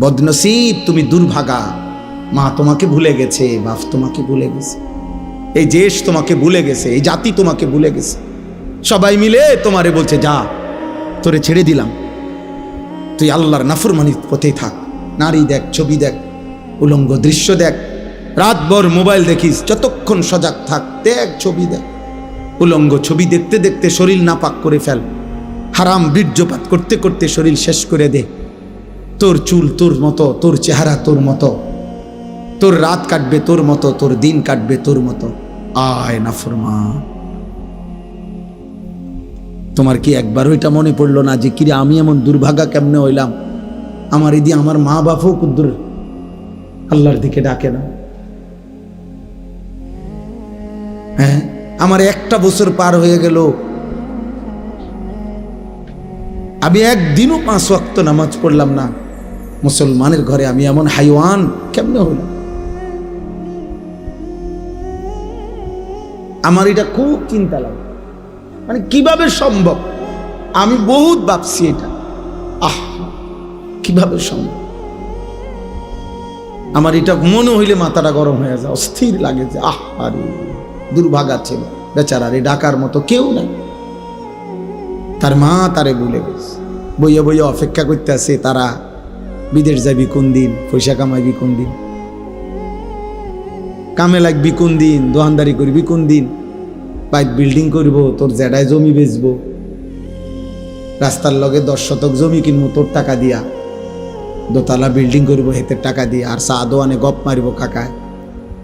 বদনসিব, তুমি দুর্ভাগা। মা তোমাকে ভুলে গেছে, বাপ তোমাকে ভুলে গেছে। এই দেশ তোমাকে ভুলে গেছে, এই জাতি তোমাকে ভুলে গেছে। সবাই মিলে তোমারে বলছে, যা, তোরে ছেড়ে দিলাম। তুই আল্লাহর নাফরমানির পথেই থাক। নারী দেখ, ছবি দেখ, উলঙ্গ দৃশ্য দেখ। রাতভর মোবাইল দেখিস, যতক্ষণ সজাগ থাক, দেখ, ছবি দেখ। উলঙ্গ ছবি দেখতে দেখতে শরীর নাপাক করে ফেল। হারাম বীর্যপাত করতে করতে শরীর শেষ করে দে। তোর চুল তোর মতো, তোর চেহারা তোর মতো। তোর রাত কাটবে তোর মতো, তোর দিন কাটবে তোর মতো। আয় নাফরমা তোমার কি একবার ওইটা মনে পড়ল না যে, কিরে, আমি এমন দুর্ভাগা কেমনে হইলাম? আমার এদি আমার মা বাপও কুদ্দুর। আল্লাহর দিকে ডাকে না। হ্যাঁ আমার একটা বছর পার হয়ে গেল। আমি একদিনও পাঁচ ওয়াক্ত নামাজ পড়লাম না। মুসলমানের ঘরে আমি এমন হাইওয়ান, কেমনে হইলাম আমার এটা খুব চিন্তা লাগে। মানে কীভাবে সম্ভব? আমি বহুত ভাবছি এটা। আহ, কীভাবে সম্ভব? আমার এটা মনে হইলে মাথাটা গরম হয়ে যায়, অস্থির লাগে যে, আহ, আরে, দুর্ভাগা ছিল। বেচারা রে, ডাকার মতো কেউ নাই। তার মা তারে ভুলে গেছে। বইয়া বইয়া অপেক্ষা করতে আছে তারা। বিদেশ যাবি কোন দিন? পয়সা কামাইবি কোন দিন? কামে লাগবি কোন দিন? দোকানদারি করবি কোন দিন? বাইক বিল্ডিং করব, তোর জেডায় জমি বেচবো। রাস্তার লগে দশ শতক জমি কিনবো, তোর টাকা দিয়া। দোতলা বিল্ডিং করব হেতে টাকা দিয়ে। আর চা দোয়ানে গপ মারিব কাকায়।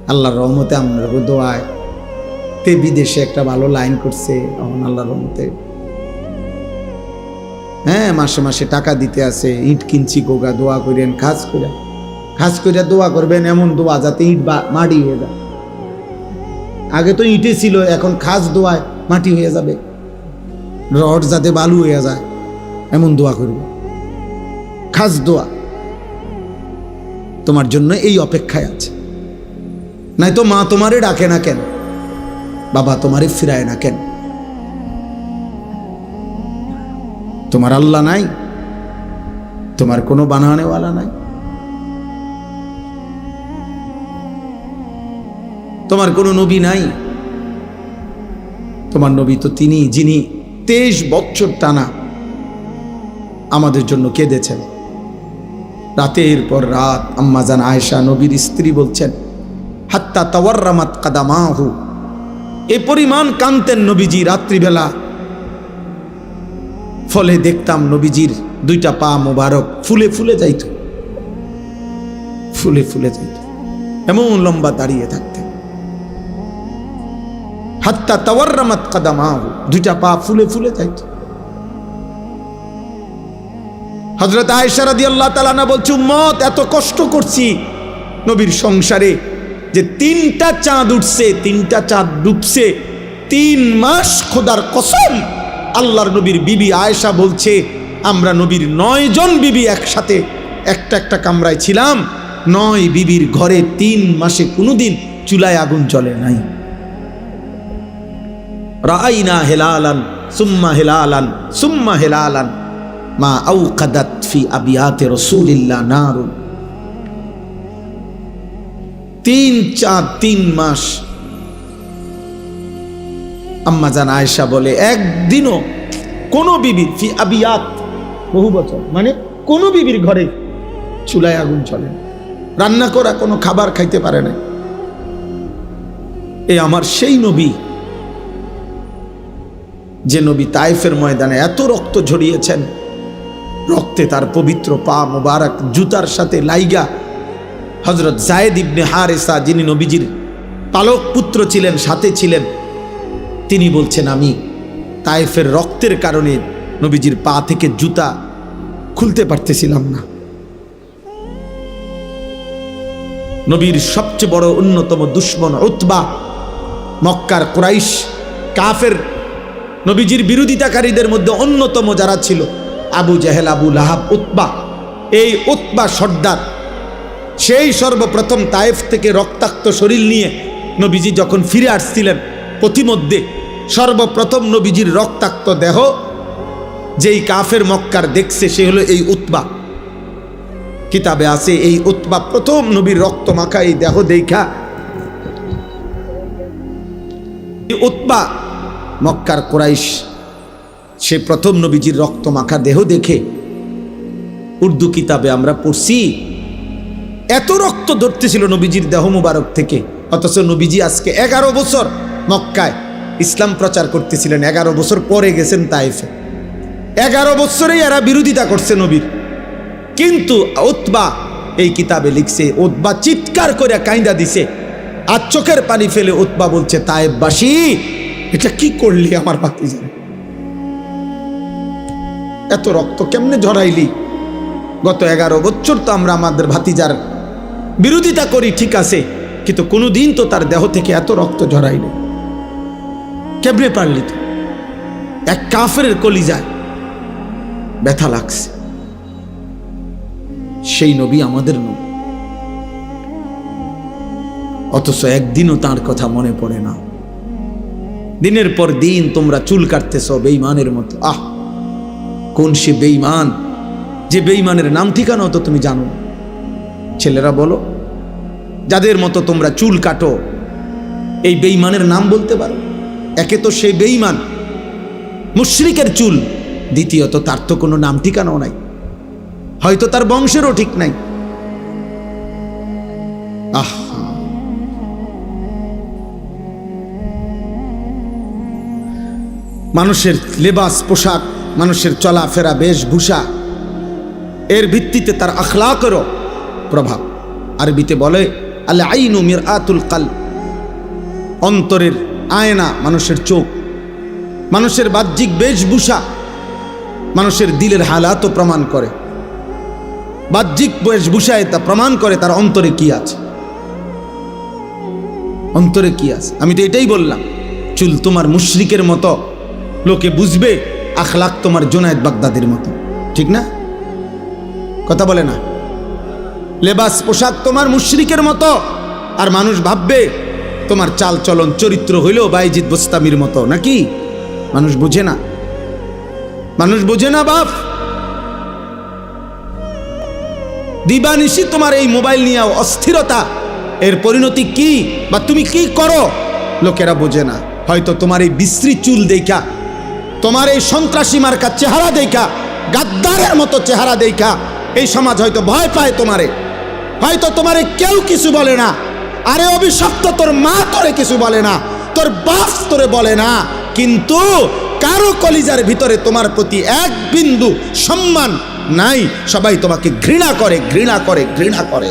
আল্লাহর রহমতে আমরা দোয়ায়। তে বিদেশে একটা ভালো লাইন করছে এখন আল্লাহর রহমতে। হ্যাঁ মাসে মাসে টাকা দিতে আছে ইট কিনছি গোগা, দোয়া করেন, খাস করে খাস করে দোয়া করবেন, এমন দোয়া যাতে ইট মাটি হয়ে যায়। আগে তো ইটে ছিল, এখন খাস দোয়ায় মাটি হয়ে যাবে। রড যাতে বালু হয়ে যায়, এমন দোয়া করবে। খাস দোয়া। তোমার জন্য এই অপেক্ষায় আছে। নাই তো মা তোমারে ডাকে না কেন? বাবা তোমারে ফিরায় না কেন? তোমার আল্লাহ নাই, তোমার কোনো বানানেওয়ালা নাই। তোমার কোনো নবী নাই। তোমার নবী তো তিনি, যিনি তেইশ বছর টানা আমাদের জন্য কেঁদেছেন। রাতের পর রাত আম্মাজান আয়েশা নবীর স্ত্রী বলছেন, হাত্তা তাওয়ার্রামাত কাদামাহু। এ পরিমাণ কান্তেন নবীজি রাত্রিবেলা। ফলে দেখতাম নবীজির দুইটা পা মোবারক ফুলে ফুলে যাইত। ফুলে ফুলে যাইত। এমন লম্বা দাঁড়িয়ে থাকতেন। হাত্তা তাওয়ার্রামাত কাদামাহু, দুইটা পা ফুলে ফুলে যাইত। হজরত আয়সারাদি আল্লাহ তালানা বলছে মত এত কষ্ট করছি নবীর সংসারে যে তিনটা চাঁদ উঠছে, তিনটা চাঁদ ডুবছে, তিন মাস খোদার কসম আল্লাহর নবীর বিবি আয়েশা বলছে, আমরা নবীর নয় জন বিবি একসাথে একটা একটা কামরায় ছিলাম। নয় বিবির ঘরে তিন মাসে কোনোদিন চুলায় আগুন জ্বলে নাই। রাইনা হেলালান, সুম্মা হেলালান সুম্মা হেলালান, মা আউকাদাত ফি আবিয়াতে রসুলিল্লাহ নারুন। তিন চার তিন মাস আম্মা জান আয়েশা বলে, একদিনও কোন বিবির ফি আবিয়াত বহু বছর মানে কোন বিবির ঘরে চুলায় আগুন চলে রান্না করা কোনো খাবার খাইতে পারে না। এ আমার সেই নবী, যে নবী তাইফের ময়দানে এত রক্ত ঝরিয়েছেন, রক্তে তার পবিত্র পা মোবারক জুতার সাথে লাইগা হজরত জায়েদ ইবনে হারেসা, যিনি নবীজির পালক পুত্র ছিলেন, সাথে ছিলেন তিনি বলছেন, আমি তাইফের রক্তের কারণে নবীজির পা থেকে জুতা খুলতে পারতেছিলাম না। নবীর সবচেয়ে বড় অন্যতম দুশ্মন উতবা, মক্কার কুরাইশ, কাফের, নবীজির বিরোধিতাকারীদের মধ্যে অন্যতম যারা ছিল, Abu Jahl, Abu Lahab Utba. এই উতবা সর্দার, সেই সর্বপ্রথম তায়েফ থেকে রক্তাক্ত শরীর নিয়ে নবীজি যখন ফিরে আসছিলেন পথিমধ্যে সর্বপ্রথম নবীজির রক্তাক্ত দেহ, যেই কাফের মক্কার দেখছে সে হলো এই উতবা। কিতাবে আছে এই উৎপা প্রথম নবীর রক্ত মাখা এই দেহ দেখা। উৎপা মক্কার কোরাইশ, সে প্রথম নবীজির রক্ত মাখা দেহ দেখে। উর্দু কিতাবে আমরা পড়ছি, এত রক্ত ধরতেছিল নবীজির দেহ মুবারক থেকে, অথচ নবীজি আজকে এগারো বছর মক্কায় ইসলাম প্রচার করতেছিলেন। এগারো বছর পরে গেছেন তাইফে। এগারো বছরেই এরা বিরোধিতা করছে নবীর। কিন্তু ওতবা এই কিতাবে লিখছে ওতবা চিৎকার করে কাইন্দা দিছে। আর চোখের পানি ফেলে ওতবা বলছে তায়েববাসী এটা কি করলি আমার বাতি এত রক্ত কেমনে ঝরাইলি? গত এগারো বছর তো আমরা আমাদের ভাতিজার বিরোধিতা করি, ঠিক আছে। কিন্তু কোনোদিন তো তার দেহ থেকে এত রক্ত ঝরাইনি। কেমনে পারলি তো? এক কাফের কলি যায় ব্যথা লাগছে। সেই নবী আমাদের নবী। অথচ একদিনও তার কথা মনে পড়ে না। দিনের পর দিন তোমরা চুল কাটতেছ বেইমানের মতো। আহ! কোন সে বেইমান যে বেইমানের নাম ঠিকানাও তো তুমি জানো ছেলেরা বলো, যাদের মতো তোমরা চুল কাটো, এই বেইমানের নাম বলতে পারো? একে তো সে বেইমান মুশরিকের চুল। দ্বিতীয়ত, তার তো কোনো নাম ঠিকানাও নাই। হয়তো তার বংশেরও ঠিক নাই। আহ! মানুষের লেবাস, পোশাক, মানুষের চলাফেরা, বেশভূষা, এর ভিত্তিতে তার আখলাকেরও প্রভাব। আরবিতে বলে আল্লাহ আইনু মির আতুল কাল অন্তরের আয়না, মানুষের চোখ, মানুষের বাহ্যিক বেশভূষা, মানুষের দিলের হালাতও প্রমাণ করে। বাহ্যিক বেশভূষায় তা প্রমাণ করে তার অন্তরে কি আছে। অন্তরে কি আছে? আমি তো এটাই বললাম, চুল তোমার মুশরিকের মতো, লোকে বুঝবে আখলাক তোমার জোনায়েদ বাগদাদের মতো। ঠিক না? কথা বলে না। লেবাস পোশাক তোমার মুশরিকের মতো, আর মানুষ ভাববে তোমার চাল চলন চরিত্র হইলেও বাইজিৎ বোস্তামির মতো, নাকি? মানুষ বুঝে না। মানুষ বুঝে না, বাপ? দিবানিশি তোমার এই মোবাইল নিয়ে অস্থিরতা। এর পরিণতি কি বা তুমি কি করো? লোকেরা বোঝে না। হয়তো তোমার এই বিশ্রী চুল দেখা, তোমার এই সন্ত্রাসী মার্কা চেহারা দেখা, গাদ্দারের মতো চেহারা দেখা, এই সমাজ হয়তো ভয় পায় তোমারে। হয়তো তোমারে কেউ কিছু বলে না। আরে অভিশপ্ত, তোর মা তোরে কিছু বলে না, তোর বাপ তোরে বলে না, কিন্তু কারও কলিজার ভিতরে তোমার প্রতি এক বিন্দু সম্মান নাই। সবাই তোমাকে ঘৃণা করে ঘৃণা করে ঘৃণা করে।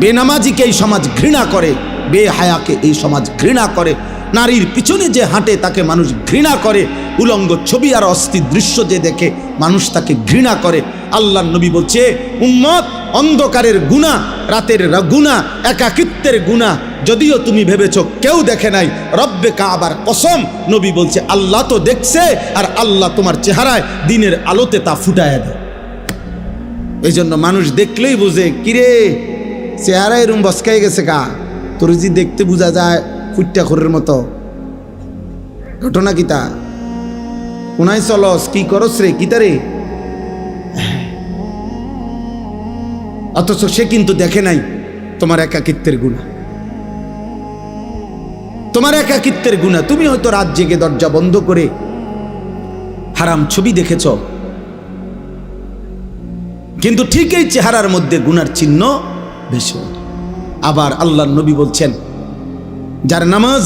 বেনামাজিকে এই সমাজ ঘৃণা করে, বেহায়াকে এই সমাজ ঘৃণা করে। নারীর পিছনে যে হাঁটে, তাকে মানুষ ঘৃণা করে। উলঙ্গ ছবি আর অস্থির দৃশ্য যে দেখে মানুষ তাকে ঘৃণা করে। আল্লাহ নবী বলছে, উম্মত, অন্ধকারের গুণা, রাতের গুণা, একাকিত্বের গুণা, যদিও তুমি ভেবেছ কেউ দেখে নাই, রব্বে কাবার কসম। নবী বলছে, আল্লাহ তো দেখছে আর আল্লাহ তোমার চেহারায় দিনের আলোতে তা ফুটায় দেয়। এই জন্য মানুষ দেখলেই বুঝে, কিরে চেহারা এরম বসকাই গেছে কা তোর যে দেখতে বোঝা যায় ফুটটা খোরের মতো। ঘটনা কিতা কোনায় চলস, কি করস রে কিতা রে অথচ সে কিন্তু দেখে নাই তোমার একাকিত্বের গুণা। তোমার একাকিত্বের গুণা, তুমি হয়তো রাত জেগে দরজা বন্ধ করে হারাম ছবি দেখেছ। কিন্তু ঠিক এই চেহারার মধ্যে গুনার চিহ্ন বেশি আবার আল্লাহ নবী বলছেন, যার নামাজ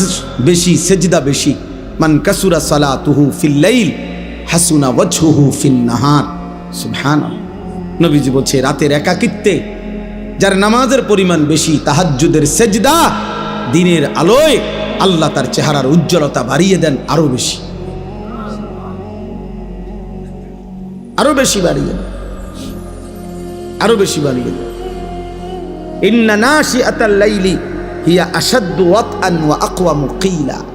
বেশি, সেজদা বেশি মান কাসুরা সালা তুহু ফিল্লাইল হাসুনা ওয়াজহুহু ফিন নাহার। সুবহান নবীজি বলছে, রাতের একাকিত্বে, যার নামাজের পরিমাণ বেশি, তাহাজ্জুদের সেজদা, দিনের আলোয় আল্লাহ তার চেহারার উজ্জ্বলতা বাড়িয়ে দেন আরও বেশি। আরও বেশি বাড়িয়ে দেন। আরও বেশি বাড়িয়ে দেন। ইন্না নাশিআতাল লাইলি হিয়া আসাদ্দু ওয়াতআন ওয়া আকওয়ামু কিলা।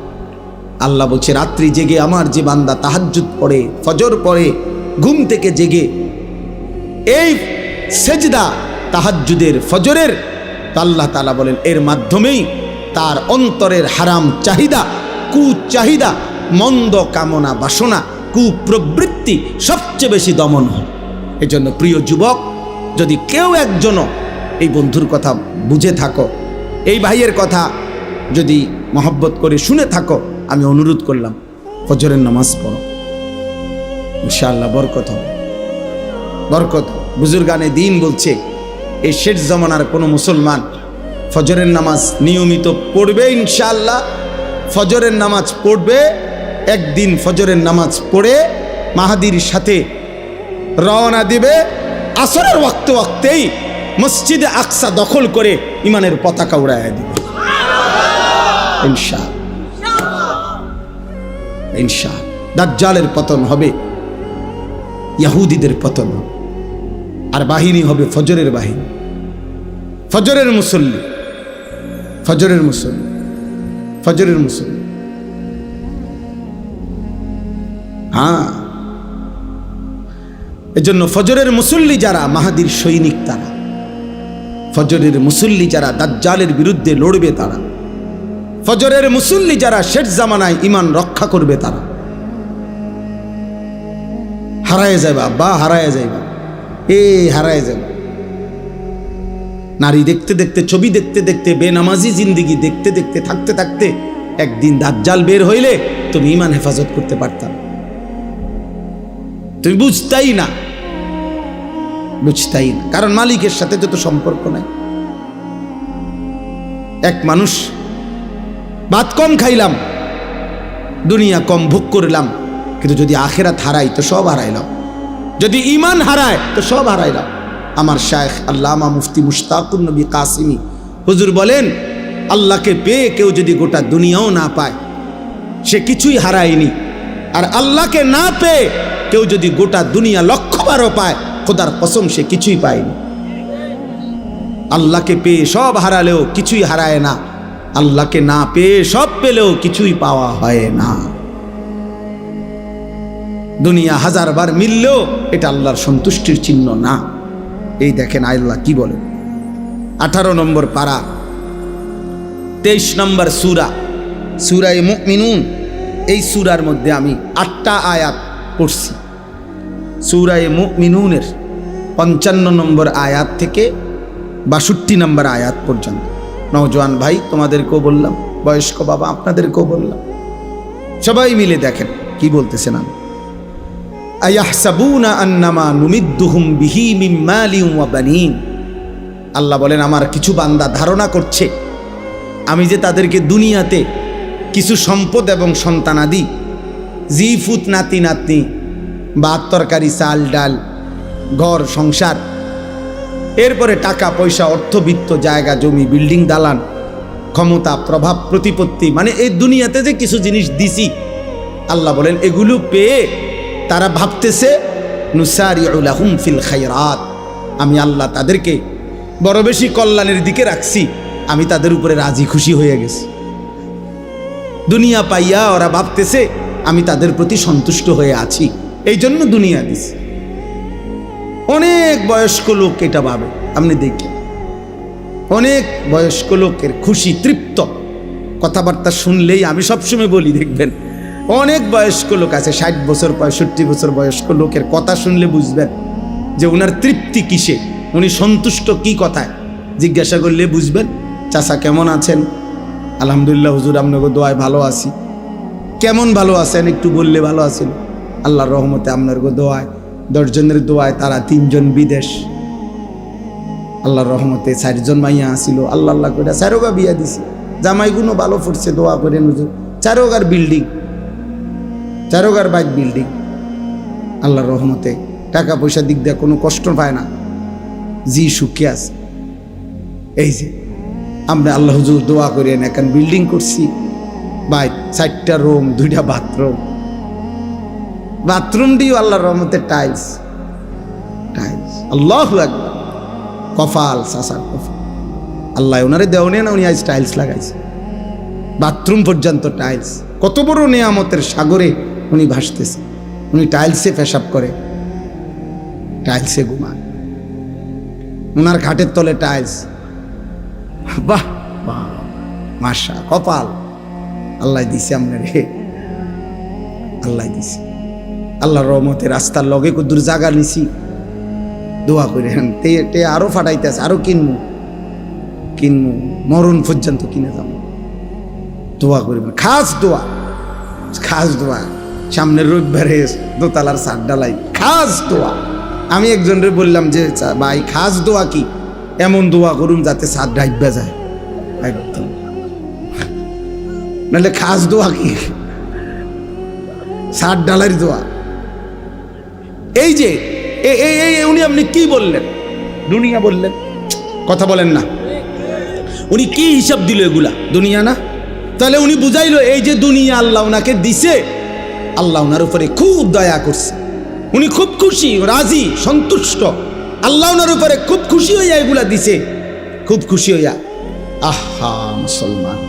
আল্লাহ বলছে, রাত্রি জেগে আমার যে বান্দা তাহাজ্জুদ পড়ে, ফজর পড়ে, ঘুম থেকে জেগে, এই সেজদা তাহাজ্জুদের, ফজরের আল্লাহ তাআলা বলেন, এর মাধ্যমেই তার অন্তরের হারাম চাহিদা, কুচাহিদা, মন্দ কামনা বাসনা, কুপ্রবৃত্তি সবচেয়ে বেশি দমন হয়। এজন্য প্রিয় যুবক, যদি কেউ একজনও এই বন্ধুর কথা বুঝে থাকো, এই ভাইয়ের কথা যদি মহব্বত করে শুনে থাকো আমি অনুরোধ করলাম, ফজরের নামাজ পড়ো। ইনশাআল্লাহ বরকত হবে। বরকত বুজুর্গানে দিন বলছে, এই শেষ জমানার কোনো মুসলমান ফজরের নামাজ নিয়মিত পড়বে ইনশাআল্লাহ। ফজরের নামাজ পড়বে, একদিন ফজরের নামাজ পড়ে মাহাদির সাথে রওনা দিবে। আসরের ওয়াক্তে ওয়াক্তেই মসজিদে আকসা দখল করে ইমানের পতাকা উড়াইয়া দিবে। ইনশা ইনশা, দাজ্জালের পতন হবে, ইয়াহুদিদের পতন, আর বাহিনী হবে ফজরের বাহিনী। ফজরের মুসল্লি ফজরের মুসল্লি ফজরের মুসল্লি। হ্যাঁ এজন্য ফজরের মুসল্লি যারা, মাহাদির সৈনিক তারা, ফজরের মুসল্লি যারা, দাজ্জালের বিরুদ্ধে লড়বে তারা। ফজরের মুসল্লি যারা শেষ জামানায় ইমান রক্ষা করবে তারা। হারায় যাবে আব্বা, হারায় যাইবা। এ, হারায় যাবে নারী দেখতে দেখতে, ছবি দেখতে দেখতে, বেনামাজি জিন্দিগি দেখতে দেখতে, থাকতে থাকতে একদিন দাজ্জাল বের হইলে তুমি ইমান হেফাজত করতে পারতাম তুমি বুঝতাই না। বুঝতাই না। কারণ মালিকের সাথে যত সম্পর্ক নাই। এক মানুষ ভাত কম খাইলাম, দুনিয়া কম ভোগ করলাম। কিন্তু যদি আখেরাত হারাই, তো সব হারাইলাম যদি ইমান হারায়, তো সব হারাইলাম আমার শায়েখ আল্লামা মুফতি মুশতাকুর নবী কাসিমি হুজুর বলেন, আল্লাহকে পেয়ে কেউ যদি গোটা দুনিয়াও না পায়, সে কিছুই হারায়নি। আর আল্লাহকে না পেয়ে কেউ যদি গোটা দুনিয়া লক্ষ্যবারও পায়, খোদার কসম সে কিছুই পায়নি। আল্লাহকে পেয়ে সব হারালেও কিছুই হারায় না। আল্লাহকে না পেয়ে সব পেলেও কিছুই পাওয়া হয় না। দুনিয়া হাজারবার মিললেও এটা আল্লাহর সন্তুষ্টির চিহ্ন না। এই দেখেন আল্লাহ কি বলে আঠারো নম্বর পারা। তেইশ নম্বর সুরা। সুরায় মুমিনুন। এই সুরার মধ্যে আমি আটটা আয়াত পড়ছি। সুরায় মুমিনুনের পঞ্চান্ন নম্বর আয়াত থেকে বাষট্টি নম্বর আয়াত পর্যন্ত। নওজোয়ান ভাই, তোমাদেরকেও বললাম, বয়স্ক বাবা আপনাদেরকেও বললাম। সবাই মিলে দেখেন কি বলতেছেন আমি আন্নামা আল্লাহ বলেন, আমার কিছু বান্দা ধারণা করছে, আমি যে তাদেরকে দুনিয়াতে কিছু সম্পদ এবং সন্তানাদি জি ফুত নাতি নাতনি বা তরকারি চাল ডাল ঘর সংসার এরপরে টাকা, পয়সা, অর্থবিত্ত, জায়গা, জমি, বিল্ডিং, দালান, ক্ষমতা, প্রভাব, প্রতিপত্তি মানে এই দুনিয়াতে যে কিছু জিনিস দিছি, আল্লাহ বলেন, এগুলো পেয়ে তারা ভাবতেছে ফিল আমি আল্লাহ তাদেরকে বড় বেশি কল্যাণের দিকে রাখছি, আমি তাদের উপরে রাজি খুশি হয়ে গেছি। দুনিয়া পাইয়া ওরা ভাবতেছে, আমি তাদের প্রতি সন্তুষ্ট হয়ে আছি। এই জন্য দুনিয়া দিছি। অনেক বয়স্ক লোক এটা ভাবে। আপনি দেখি। অনেক বয়স্ক লোকের খুশি, তৃপ্ত কথাবার্তা শুনলেই আমি সবসময় বলি, দেখবেন। অনেক বয়স্ক লোক আছে, ষাট বছর, পঁয়ষট্টি বছর বয়স্ক লোকের কথা শুনলে বুঝবেন যে ওনার তৃপ্তি কিসে, উনি সন্তুষ্ট কি কথায়। জিজ্ঞাসা করলে বুঝবেন, চাচা কেমন আছেন? আলহামদুলিল্লাহ, হুজুর, আপনাকে দোয়ায় ভালো আছি। কেমন ভালো আছেন? একটু বললে ভালো আছেন? আল্লাহর রহমতে আপনার গো দোয়ায়। দশজনের দোয়ায় তারা তিনজন বিদেশ। আল্লাহর রহমতে চারজন মাইয়া আসিল। আল্লাহ আল্লাহ করে চারোগা বিয়া দিছে। জামাইগুলো ভালো ফুটছে দোয়া করে নুজুর চারোগার বিল্ডিং। চারোগার বাইক বিল্ডিং। আল্লাহর রহমতে টাকা পয়সা দিক দিয়ে কোনো কষ্ট পায় না। জি সুখে আছে। এই যে, আমরা আল্লাহ হুজুর দোয়া করে এখন বিল্ডিং করছি। বাই চারটা রুম, দুইটা বাথরুম। বাথরুম দিও আল্লাহর রহমতে টাইলস টাইলস আল্লাহ একবার কফাল, সাসার কফাল। আল্লাহ ওনারে দেওয়া না, উনি আজ টাইলস লাগাইছে। বাথরুম পর্যন্ত টাইলস কত বড় নেয়ামতের সাগরে উনি ভাসতেছে। উনি টাইলসে পেশাব করে। টাইলসে ঘুমান ওনার ঘাটের তলে টাইলস বাহ বাহ। মাসা কপাল। আল্লাহ দিছে আপনার। রে আল্লাহ দিছে। আল্লাহর রহমতে রাস্তার লগে কুদুর জাগা নিছি। দোয়া করেন তে তে আরও ফাটাইতেছে আরও কিনবো কিনবো মরণ পর্যন্ত কিনে যাব। দোয়া করবেন খাস দোয়া খাস দোয়া। সামনের রবিবারে দোতলার সার ডালাই, খাস দোয়া। আমি একজনের বললাম যে ভাই, খাস দোয়া কি? এমন দোয়া করুন যাতে সার ডাইবা যায়। একদম নাহলে খাস দোয়া কি? সার ডালার দোয়া। এই যে উনি আপনি কি বললেন? দুনিয়া বললেন। কথা বলেন না। উনি কি হিসাব দিল এগুলা? দুনিয়া না? তাহলে উনি বুঝাইলো এই যে দুনিয়া আল্লাহ ওনাকে দিছে আল্লাহ ওনার উপরে খুব দয়া করছে। উনি খুব খুশি রাজি সন্তুষ্ট। আল্লাহ ওনার উপরে খুব খুশি হইয়া এগুলা দিছে। খুব খুশি হইয়া। আহা মুসলমান।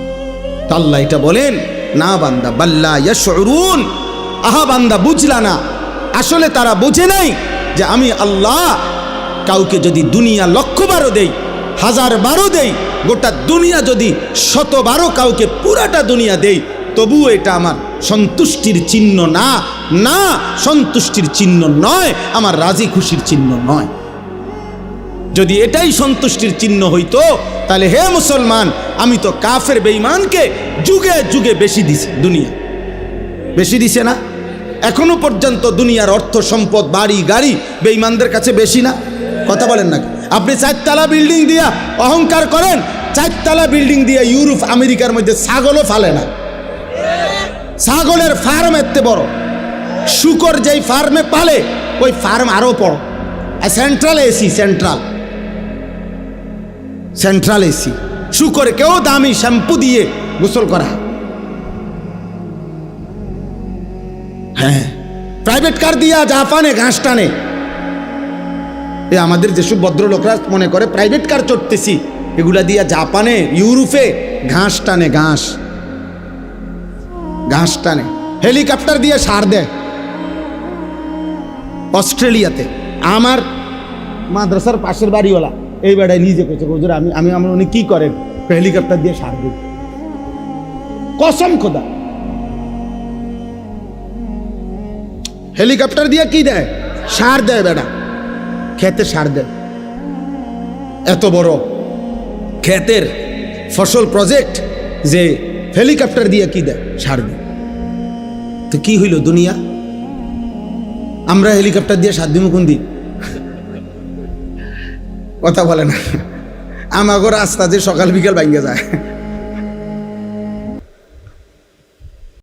তো আল্লাহ এটা বলেন না বান্দা বাল্লা ইয়াশউরুন। আহা বান্দা বুঝলা না। আসলে তারা বোঝে নাই যে আমি আল্লাহ। কাউকে যদি দুনিয়া লক্ষ বারো দেই হাজার বারো দেই, গোটা দুনিয়া যদি শতবারও কাউকে পুরাটা দুনিয়া দেই তবুও এটা আমার সন্তুষ্টির চিহ্ন না। না, সন্তুষ্টির চিহ্ন নয়, আমার রাজি খুশির চিহ্ন নয়। যদি এটাই সন্তুষ্টির চিহ্ন হইতো, তাহলে হে মুসলমান, আমি তো কাফের বেঈমানকে যুগে যুগে বেশি দিছি দুনিয়া। বেশি দিছে না? এখনও পর্যন্ত দুনিয়ার অর্থ সম্পদ, বাড়ি, গাড়ি বেঈমানদের কাছে বেশি না? কথা বলেন না আপনি চারতলা বিল্ডিং দিয়া অহংকার করেন, চারতলা বিল্ডিং দিয়া ইউরোপ, আমেরিকার মধ্যে ছাগলও ফালে না। ছাগলের ফার্ম এতে বড়। শুকর যেই ফার্মে পালে, ওই ফার্ম আরও বড়। Central AC, central. Central AC. শুকর কেউ দামি শ্যাম্পু দিয়ে গোসল করা। হ্যাঁ প্রাইভেট কার দিয়া জাপানে ঘাস টানে এ আমাদের যেসব ভদ্রলোকরা মনে করে প্রাইভেট কার চড়তেছি এগুলা দিয়া জাপানে ইউরোপে ঘাস টানে ঘাস ঘাস টানে হেলিকপ্টার দিয়ে সার দেয় অস্ট্রেলিয়াতে আমার মাদ্রাসার পাশের বাড়িওয়ালা এই বেড়ায় নিজে হুজুর আমি আমি আমার উনি কি করেন হেলিকপ্টার দিয়ে সার দিই কসম খোদা হেলিকপ্টার দিয়ে কি দেয়? সার দেয় বেড়া খেতে সার দেয়। এত বড় ক্ষেতের ফসল প্রজেক্ট যে হেলিকপ্টার দিয়ে কি দেয়? সার দেয়। তো কি হইল দুনিয়া? আমরা হেলিকপ্টার দিয়ে দিন কোন দিন? কথা বলে না। আমাগো রাস্তা যে সকাল বিকাল ভাঙ্গে যায়।